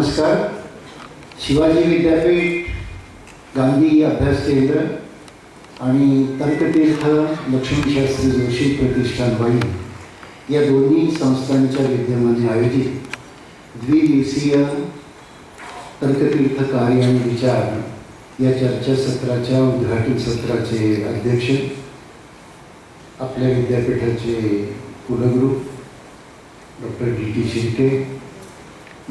नमस्कार. शिवाजी विद्यापीठ गांधी अभ्यास केंद्र आणि तर्कतीर्थ लक्ष्मीशास्त्री जोशी प्रतिष्ठान वाई या दोन्ही संस्थांच्या विद्यमाने आयोजित द्विदिवसीय तर्कतीर्थ कार्य आणि विचार या चर्चासत्राच्या उद्घाटन सत्राचे अध्यक्ष आपल्या विद्यापीठाचे कुलगुरू डॉक्टर डी टी शिर्के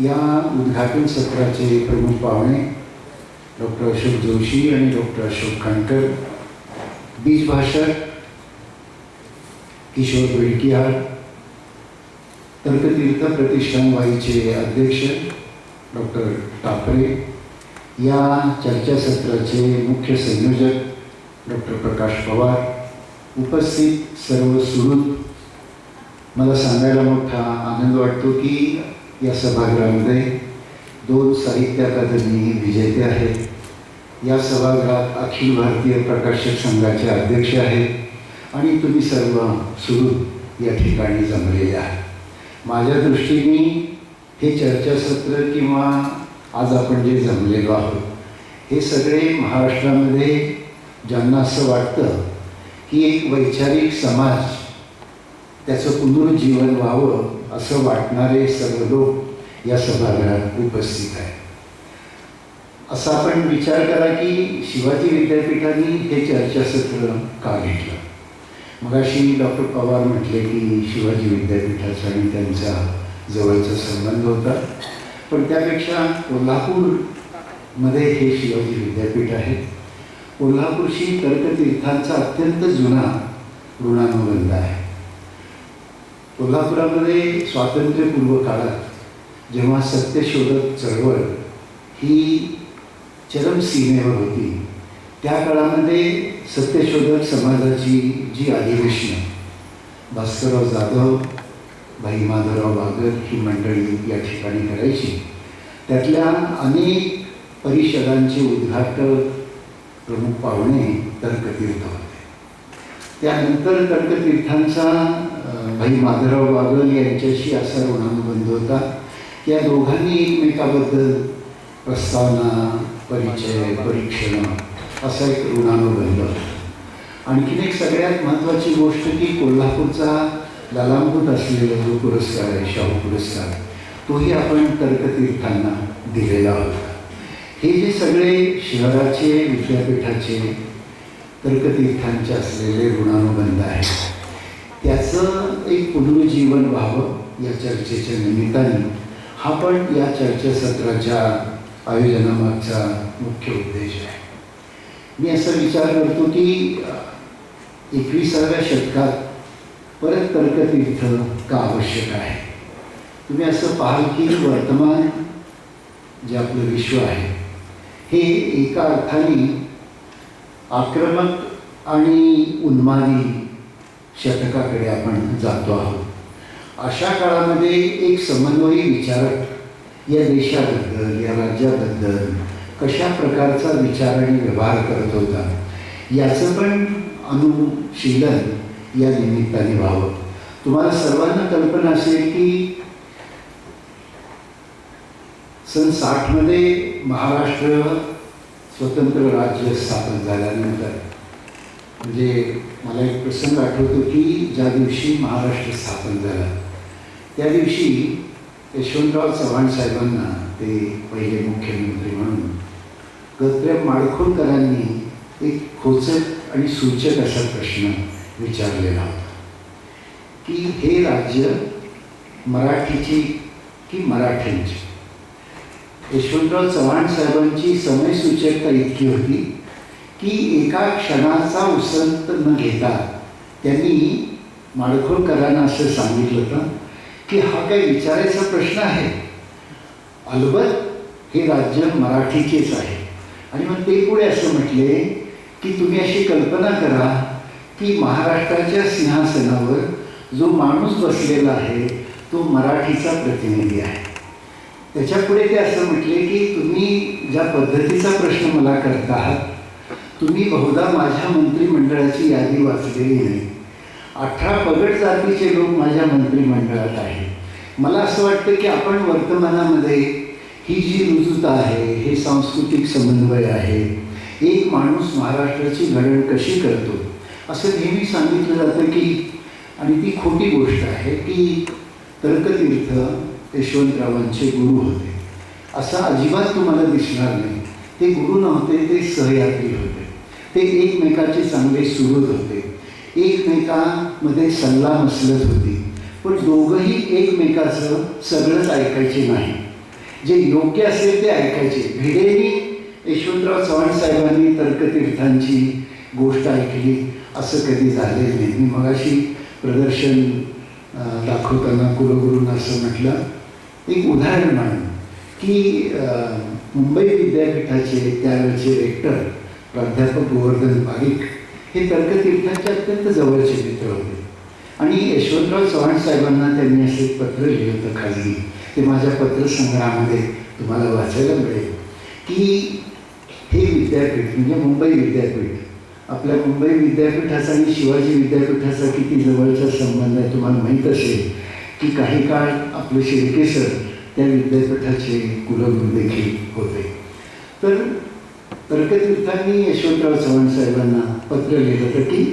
या उद्घाटन सत्राचे प्रमुख पाहुणे डॉक्टर अशोक जोशी आणि डॉक्टर अशोक खांडकर बीजभाषक किशोर बेडकिहार तर्कतीर्थ प्रतिष्ठान वाईचे अध्यक्ष डॉक्टर टापरे. या चर्चासत्राचे मुख्य संयोजक डॉक्टर प्रकाश पवार. उपस्थित सर्व सुरू मला सांगायला मोठा आनंद वाटतो की या सभागृहामध्ये दोन साहित्य अकादमी विजेते आहेत. या सभागृहात अखिल भारतीय प्रकाशक संघाचे अध्यक्ष आहेत आणि तुम्ही सर्व सुरू या ठिकाणी जमलेले आहात. माझ्या दृष्टीने हे चर्चासत्र किंवा आज आपण जे जमलेलो आहोत हे सगळे महाराष्ट्रामध्ये ज्यांना असं वाटतं की एक वैचारिक समाज त्याचं पुनरुज्जीवन व्हावं असं वाटणारे सर्व लोक या सभागृहात उपस्थित आहेत असा आपण विचार करा की शिवाजी विद्यापीठाने हे चर्चासत्र का घेतलं मगाशी डॉक्टर पवार म्हटले की शिवाजी विद्यापीठाचा आणि त्यांचा जवळचा संबंध होता पण त्यापेक्षा कोल्हापूरमध्ये हे शिवाजी विद्यापीठ आहे कोल्हापूरशी तर्कतीर्थांचा अत्यंत जुना ऋणानुबंध आहे कोल्हापुरामध्ये स्वातंत्र्यपूर्व काळात जेव्हा सत्यशोधक चळवळ ही चरम सीमेवर होती त्या काळामध्ये सत्यशोधक समाजाची जी अधिवेशनं भास्करराव जाधव भाई माधवराव बागर ही मंडळी या ठिकाणी करायची त्यातल्या अनेक परिषदांचे उद्घाटक प्रमुख पाहुणे तर तर्कतीर्थ होते त्यानंतर तर्कतीर्थांचा भाई माधवराव बागल यांच्याशी असा ऋणानुबंध होता या दोघांनी एकमेकाबद्दल प्रस्तावना परिचय परीक्षण असा एक ऋणानुबंध होता. आणखीन एक सगळ्यात महत्त्वाची गोष्ट की कोल्हापूरचा लालांभूत असलेला जो पुरस्कार आहे शाहू पुरस्कार तोही आपण तर्कतीर्थांना दिलेला होता. हे जे सगळे शहराचे विद्यापीठाचे तर्कतीर्थांचे असलेले ऋणानुबंध आहेत. त्याचं एक पुनरुज्जीवन व्हावं या चर्चेच्या निमित्ताने. हा पण या चर्चासत्राच्या आयोजनामागचा मुख्य उद्देश आहे. मी असा विचार करतो की एकविसाव्या शतकात परत तर्कतीर्थ का आवश्यक आहे? तुम्ही असं पाहाल की वर्तमान जे आपलं विश्व आहे हे एका अर्थाने आक्रमक आणि उन्मादी शतकाकडे आपण जातो आहोत. अशा काळामध्ये एक समन्वयी विचारक या देशाबद्दल या राज्याबद्दल कशा प्रकारचा विचार आणि व्यवहार करत होता याचं पण अनुशीलन या निमित्ताने व्हावं. तुम्हाला सर्वांना कल्पना असेल की सन साठमध्ये महाराष्ट्र स्वतंत्र राज्य स्थापन झाल्यानंतर. म्हणजे मला एक प्रसंग आठवतो की ज्या दिवशी महाराष्ट्र स्थापन झाला त्या दिवशी यशवंतराव चव्हाण साहेबांना ते पहिले मुख्यमंत्री म्हणून गत्र्या माडखोलकरांनी एक खोचक आणि सूचक असा प्रश्न विचारलेला होता की हे राज्य मराठीची की मराठ्यांची? यशवंतराव चव्हाण साहेबांची समयसूचकता इतकी होती की एका क्षणाचा उसंत न घेता त्यांनी माडखोलकरांना असं सांगितलं होतं की हा काही विचारायचा प्रश्न आहे. अलबत हे राज्य मराठीचेच आहे. आणि मग ते पुढे असं म्हटले की तुम्ही अशी कल्पना करा की महाराष्ट्राच्या सिंहासनावर जो माणूस बसलेला आहे तो मराठीचा प्रतिनिधी आहे. त्याच्या पुढे ते असं म्हटले की तुम्ही ज्या पद्धतीचा प्रश्न मला करता आहात तुम्ही बहुधा माझ्या मंत्रिमंडळाची यादी वाचलेली नाही. अठरा पगड जातीचे लोक माझ्या मंत्रिमंडळात आहेत. मला असं वाटतं की आपण वर्तमानामध्ये ही जी रुजुता आहे हे सांस्कृतिक समन्वय आहे एक माणूस महाराष्ट्राची घडण कशी करतो असं नेहमी सांगितलं जातं की आणि ती खोटी गोष्ट आहे की तर्कतीर्थ यशवंतरावांचे गुरु होते. असं अजिबात तुम्हाला दिसणार नाही. ते गुरु नव्हते ते सहयात्री होते. ते एकमेकाचे चांगले सुहृद होते. एकमेकांमध्ये सल्ला मसलत होती. पण दोघंही एकमेकाचं सगळंच ऐकायचे नाही. जे योग्य असेल ते ऐकायचे. भिडेनी यशवंतराव चव्हाण साहेबांनी तर्कतीर्थांची गोष्ट ऐकली. असं कधी झालेलं नाही. मी मगाशी प्रदर्शन दाखवताना कुलगुरूंना असं म्हटलं एक उदाहरण आहे की मुंबई विद्यापीठाचे त्यावेळचे रेक्टर प्राध्यापक गोवर्धन बाईक हे तर्कतीर्थांचे अत्यंत जवळचे मित्र होते. आणि यशवंतराव चव्हाण साहेबांना त्यांनी असे एक पत्र लिहिलं होतं खाजगी. ते माझ्या पत्रसंग्रहामध्ये तुम्हाला वाचायला मिळेल. की हे विद्यापीठ म्हणजे मुंबई विद्यापीठ आपल्या मुंबई विद्यापीठाचा आणि शिवाजी विद्यापीठाचा किती जवळचा संबंध आहे तुम्हाला माहीत असेल. की काही काळ आपले शिर्के सर त्या विद्यापीठाचे कुलगुरू देखील होते. तर तर्कतीर्थांनी यशवंतराव चव्हाण साहेबांना पत्र लिहिलं होतं की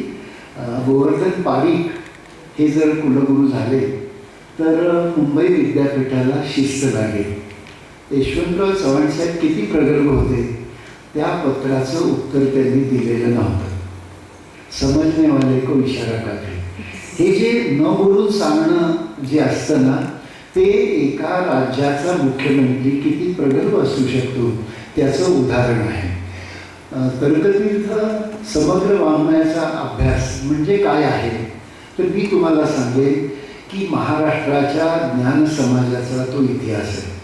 गोवर्धन पारिक हे जर कुलगुरू झाले तर मुंबई विद्यापीठाला शिस्त लागेल. यशवंतराव चव्हाण साहेब किती प्रगल्भ होते त्या पत्राचं उत्तर त्यांनी दिलेलं नव्हतं. समजणेवाले को इशारा काढले. हे जे न बोलून सांगणं जे असतं ना ते एका राज्याचा मुख्यमंत्री किती प्रगल्भ असू शकतो त्याचं उदाहरण आहे. तर्कतीर्थ समग्र वाङ्मयाचा अभ्यास म्हणजे काय आहे? तर मी तुम्हाला सांगेन की महाराष्ट्राच्या ज्ञान समाजाचा तो इतिहास आहे.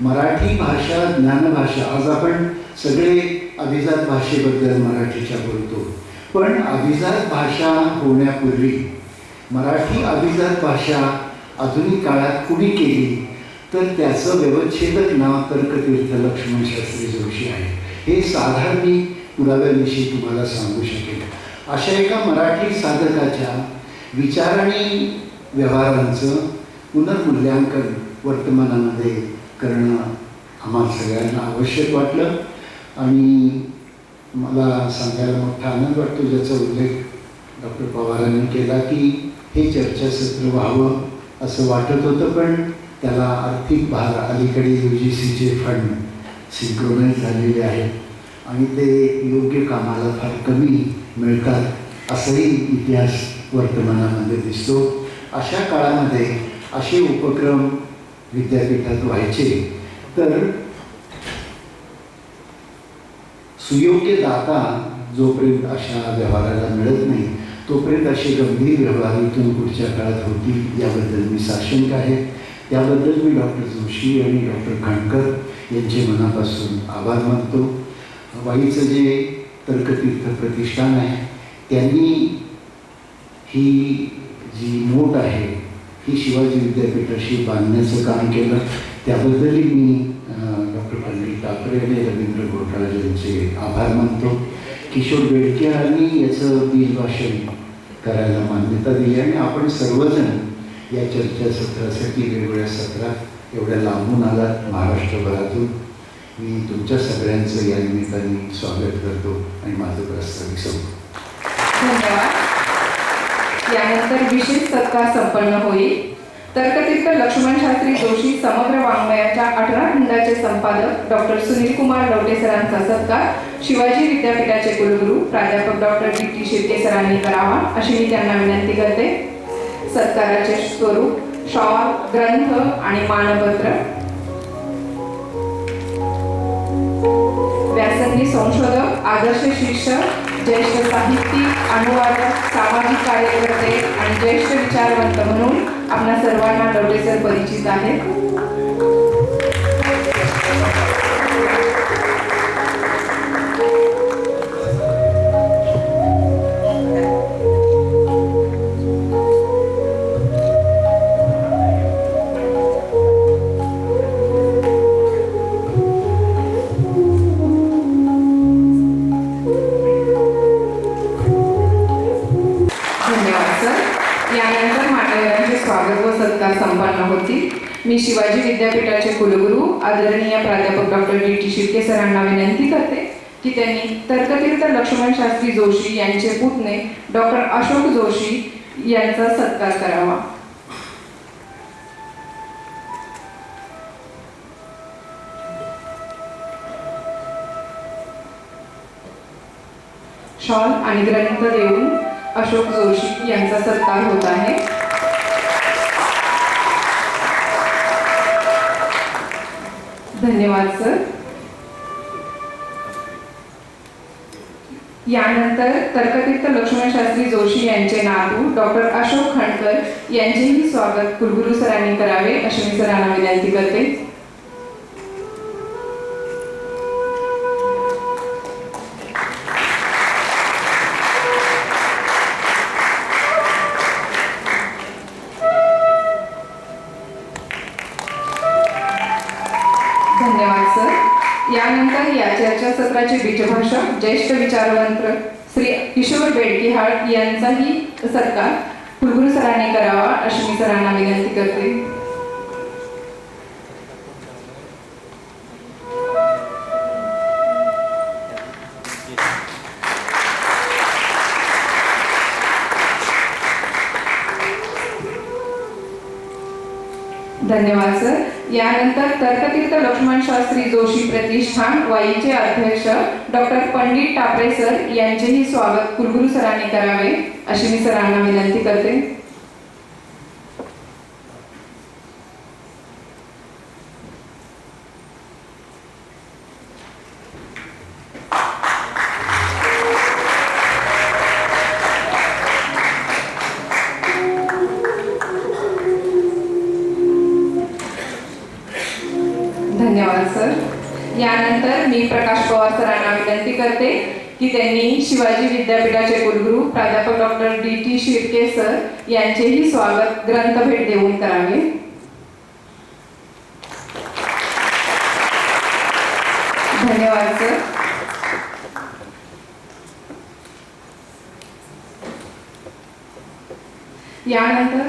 मराठी भाषा ज्ञानभाषा आज आपण सगळे अभिजात भाषेबद्दल मराठीच्या बोलतो. पण अभिजात भाषा होण्यापूर्वी मराठी अभिजात भाषा आधुनिक काळात कुणी केली तर त्याचं व्यवच्छेदक नाव तर्कतीर्थ लक्ष्मण शास्त्री जोशी आहे. हे साधारण मी पुराव्याविषयी तुम्हाला सांगू शकेल अशा एका मराठी साधकाच्या विचार आणि व्यवहारांचं पुनर्मूल्यांकन वर्तमानामध्ये करणं आम्हाला सगळ्यांना आवश्यक वाटलं. आणि मला सांगायला मोठा आनंद वाटतो ज्याचा उल्लेख डॉक्टर पवारांनी केला की हे चर्चासत्र व्हावं असं वाटत होतं पण त्याला आर्थिक भार अलीकडे यू जी सीचे फंड सिंक्रोनाईज झालेले आहेत आणि ते योग्य कामाला फार कमी मिळतात असंही इतिहास वर्तमानामध्ये दिसतो. अशा काळामध्ये असे उपक्रम विद्यापीठात व्हायचे तर सुयोग्य दाता जोपर्यंत अशा व्यवहाराला मिळत नाही तोपर्यंत असे गंभीर व्यवहार इथून पुढच्या काळात होतील याबद्दल मी साशंक आहे. याबद्दल मी डॉक्टर जोशी आणि डॉक्टर खांडकर यांचे मनापासून आभार मानतो. वाईचं जे तर्कतीर्थ प्रतिष्ठान आहे त्यांनी ही जी मोठ आहे ही शिवाजी विद्यापीठाशी बांधण्याचं काम केलं. त्याबद्दलही मी डॉक्टर पंडित ठाकरे आणि रवींद्र घोटाळे यांचे आभार मानतो. किशोर बेडके आणि याचं बीज भाषण करायला मान्यता दिली आणि आपण सर्वजण या चर्चासत्रासाठी वेगवेगळ्या सत्रात एवढ्या लांबून आलात महाराष्ट्रभरातून. मी तुमच्या सगळ्यांचं या निमित्ताने स्वागत करतो आणि माझं प्रस्ताविक संपतो धन्यवाद. यानंतर विशेष सत्कार संपन्न होईल. तर्कतीर्थ लक्ष्मण शास्त्री जोशी समग्र वाङ्मयाच्या अठरा खंडाचे संपादक डॉक्टर सुनील कुमार लवटे सरांचा सत्कार शिवाजी विद्यापीठाचे कुलगुरू प्राध्यापक डॉक्टर डी टी शिर्के सरांनी करावा अशी मी त्यांना विनंती करते. सत्काराचे स्वरूप शॉल ग्रंथ आणि मानपत्र. व्यासंगी संशोधक आदर्श शिक्षक ज्येष्ठ साहित्यिक अनुवादक सामाजिक कार्यकर्ते आणि ज्येष्ठ विचारवंत म्हणून आपल्या सर्वांना लवटेसर परिचित आहेत. मी शिवाजी विद्यापीठाचे कुलगुरू आदरणीय प्राध्यापक डॉक्टर डी टी शिर्के सरांना विनंती करते. की त्यांनी तर्कतीर्थ लक्ष्मण शास्त्री जोशी यांचे पुतणे डॉक्टर अशोक जोशी यांचा सत्कार करावा. शॉल आणि ग्रंथ देऊन अशोक जोशी यांचा सत्कार होत आहे. धन्यवाद सर. यानंतर तर्कतीर्थ लक्ष्मणशास्त्री जोशी यांचे नातू डॉक्टर अशोक खंडकर यांचेही स्वागत कुलगुरू सरांनी करावे अशी मी सरांना विनंती करते. चर्चासत्राचे ज्येष्ठ विचारवंत्र श्री किशोर बेडकिहाळ यांचाही सत्कार कुलगुरू सरांनी करावा अशी मी सरांना विनंती करते. धन्यवाद सर. यानंतर तर्कतीर्थ लक्ष्मण शास्त्री जोशी प्रतिष्ठान वाईचे अध्यक्ष डॉक्टर पंडित टापरे सर यांचेही स्वागत कुलगुरू सरांनी करावे अशी मी सरांना विनंती करते. धन्यवाद सर. यानंतर मी प्रकाश पवार सरांना विनंती करते की त्यांनी शिवाजी विद्यापीठाचे कुलगुरू प्राध्यापक doctor D T Shirke sir यांचेही स्वागत ग्रंथ भेट देऊन करावे. धन्यवाद सर. यानंतर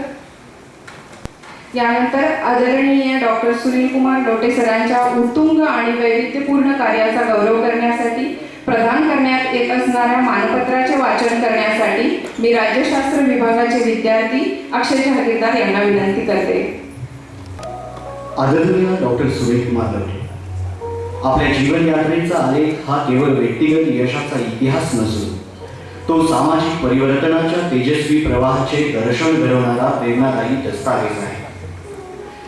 यानंतर आदरणीय डॉक्टर सुनील कुमार लोटे सरांच्या उत्तुंग आणि वैविध्यपूर्ण कार्याचा गौरव करण्यासाठी प्रदान करण्यात येत असणाऱ्या मानपत्राचे वाचन करण्यासाठी मी राज्यशास्त्र विभागाचे विद्यार्थी अक्षय जहागीरदार यांना विनंती करते. आदरणीय डॉक्टर सुनील कुमार लवटे आपल्या जीवन यात्रेचा आलेख हा केवळ व्यक्तिगत यशाचा इतिहास नसून तो सामाजिक परिवर्तनाच्या तेजस्वी प्रवाहाचे दर्शन घडवणारा प्रेरणादायी दस्तावेज आहे.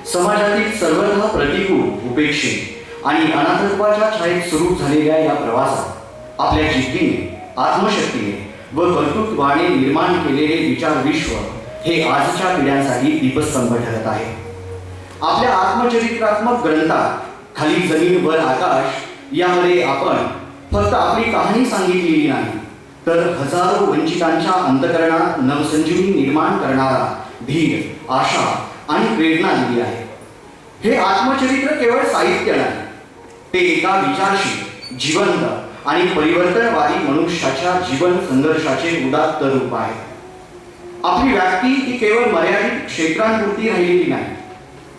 समाजातील सर्वथा प्रतिकूल उपेक्षित आणि अनाथत्वाच्या छायेत सुरू झालेल्या या प्रवासात आपल्या जिद्दीने आत्मशक्तीने व कर्तृत्वाने निर्माण केलेले विचार विश्व हे आजच्या पिढ्यांसाठी दीपस्तंभ ठरत आहे. आपल्या आत्मचरित्रात्मक ग्रंथात खाली जमीन वर आकाश यामध्ये आपण फक्त आपली कहाणी सांगितलेली नाही तर हजारो वंचितांच्या अंतकरणात नवसंजीवनी निर्माण करणारा धीर आशा आणि प्रेरणा दिली आहे. हे आत्मचरित्र केवळ साहित्य नाही ते एका विचारशील जिवंत आणि परिवर्तनवादी मनुष्याच्या जीवन संघर्षाचे उदात्त रूप आहे. आपली व्याप्ती ही केवळ मर्यादित क्षेत्रांपुरती राहिलेली नाही.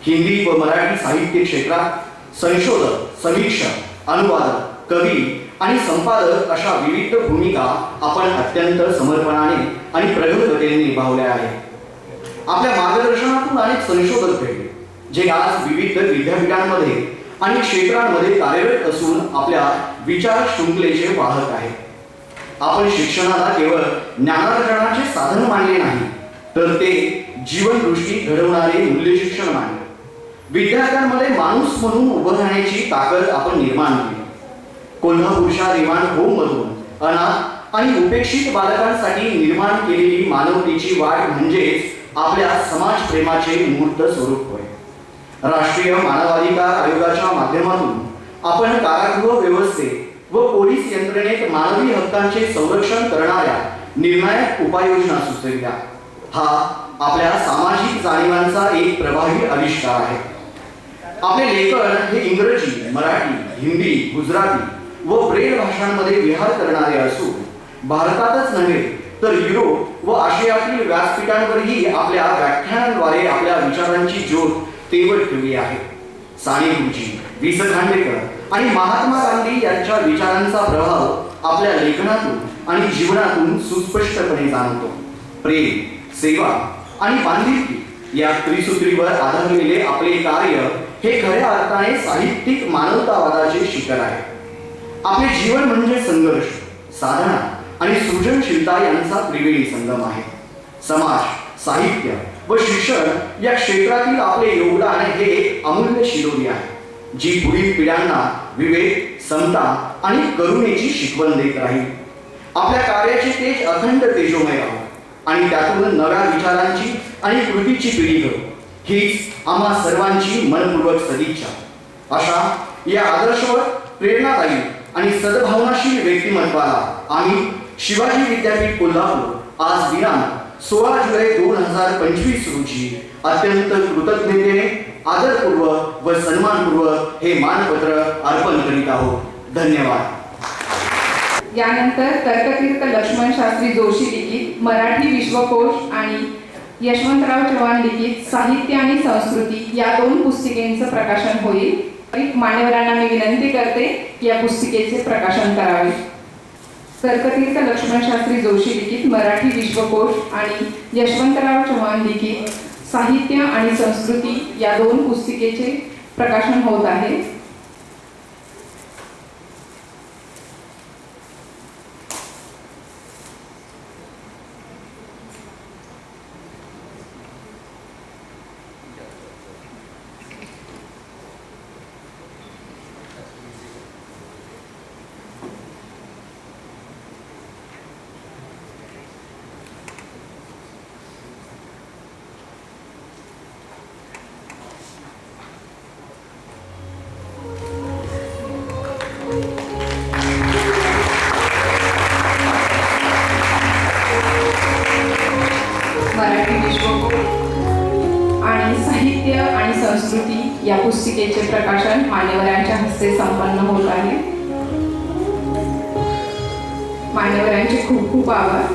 हिंदी व मराठी साहित्य क्षेत्रात संशोधक समीक्षक अनुवादक कवी आणि संपादक अशा विविध भूमिका आपण अत्यंत समर्पणाने आणि प्रगततेने निभावल्या आहेत. आपल्या मार्गदर्शनातून अनेक संशोधक घडले जे आज विविध विद्यापीठांमध्ये आणि क्षेत्रांमध्ये कार्यरत असून आपल्या विचार शृंखलेचे वाहक आहेत. आपण शिक्षणाला केवळ ज्ञानार्जनाचे साधन मानले नाही तर ते जीवनदृष्टी घडवणारे मूल्य शिक्षण मानले. विद्यार्थ्यांमध्ये माणूस म्हणून उभं राहण्याची ताकद आपण निर्माण केली. कोल्हापूरच्या रिमांड होम मधून अनाथ आणि उपेक्षित बालकांसाठी निर्माण केलेली मानवतेची वाट म्हणजेच आपल्या समाज प्रेमाचे मूर्त स्वरूप होय. राष्ट्रीय मानवाधिकार आयोगाच्या माध्यमातून आपण कारागृह व्यवस्थेत व पोलीस यंत्रणेत मानवी हक्कांचे संरक्षण करणाऱ्या निर्णायक उपाययोजना सुचविल्या. हा आपल्या सामाजिक जाणीवांचा एक प्रभावी आविष्कार आहे. आपले लेखन हे इंग्रजी मराठी हिंदी गुजराती व ब्रेल भाषांमध्ये विहार करणारे असून भारतातच नव्हे तर युरोप व आशियातील व्यासपीठांवरही आपल्या व्याख्यानांद्वारे आपल्या विचारांची ज्योत तेवत ठेवली आहे. साने गुरुजी वि स खांडेकर आणि महात्मा गांधी यांच्या विचारांचा प्रभाव आपल्या लेखनातून आणि जीवनातून सुस्पष्टपणे जाणवतो. प्रेम सेवा आणि बांधिलकी या त्रिसूत्रीवर आधारलेले आपले कार्य हे खऱ्या अर्थाने साहित्यिक मानवतावादाचे शिखर आहे. आपले जीवन म्हणजे संघर्ष साधना आणि सृजनशीलता यांचा त्रिवेणी संगम आहे. समाज साहित्य व शिक्षण या क्षेत्रातील आपले योगदान हे एक अमूल्य शिरोली आहे जी पुढील पिढ्यांना विवेक समता आणि करुणेची शिकवण देत राहील. आपल्या कार्याचे तेज अखंड तेजोमय राहो आणि त्यातून नव्या विचारांची आणि कृतीची पिढी घडो. हीच आम्हा सर्वांची मनपूर्वक सदिच्छा. अशा या आदर्शवर प्रेरणादायी आणि सद्भावनाशील व्यक्तिमत्वाला आम्ही शिवाजी विद्यापीठ कोल्हापूर आज दिनांक सोळा जुलै दोन हजार पंचवीस रोजी अत्यंत कृतज्ञतेने आदरपूर्वक व सन्मानपूर्वक हे मानपत्र अर्पण करीत आहोत. धन्यवाद. यानंतर तर्कतीर्थ लक्ष्मण शास्त्री जोशी लिखित मराठी विश्वकोश आणि यशवंतराव चव्हाण लिखित साहित्य आणि संस्कृती या दोन पुस्तिकेचं प्रकाशन होईल. मान्यवरांना मी विनंती करते की या पुस्तिकेचे प्रकाशन करावे. तर्कतीर्थ लक्ष्मणशास्त्री जोशी लिखित मराठी विश्वकोश आणि यशवंतराव चव्हाण लिखित साहित्य आणि संस्कृती या दोन पुस्तिकेचे प्रकाशन होत आहे. मान्यवरांच्या संपन्न होत आहे. मान्यवरांचे खूप खूप आभार.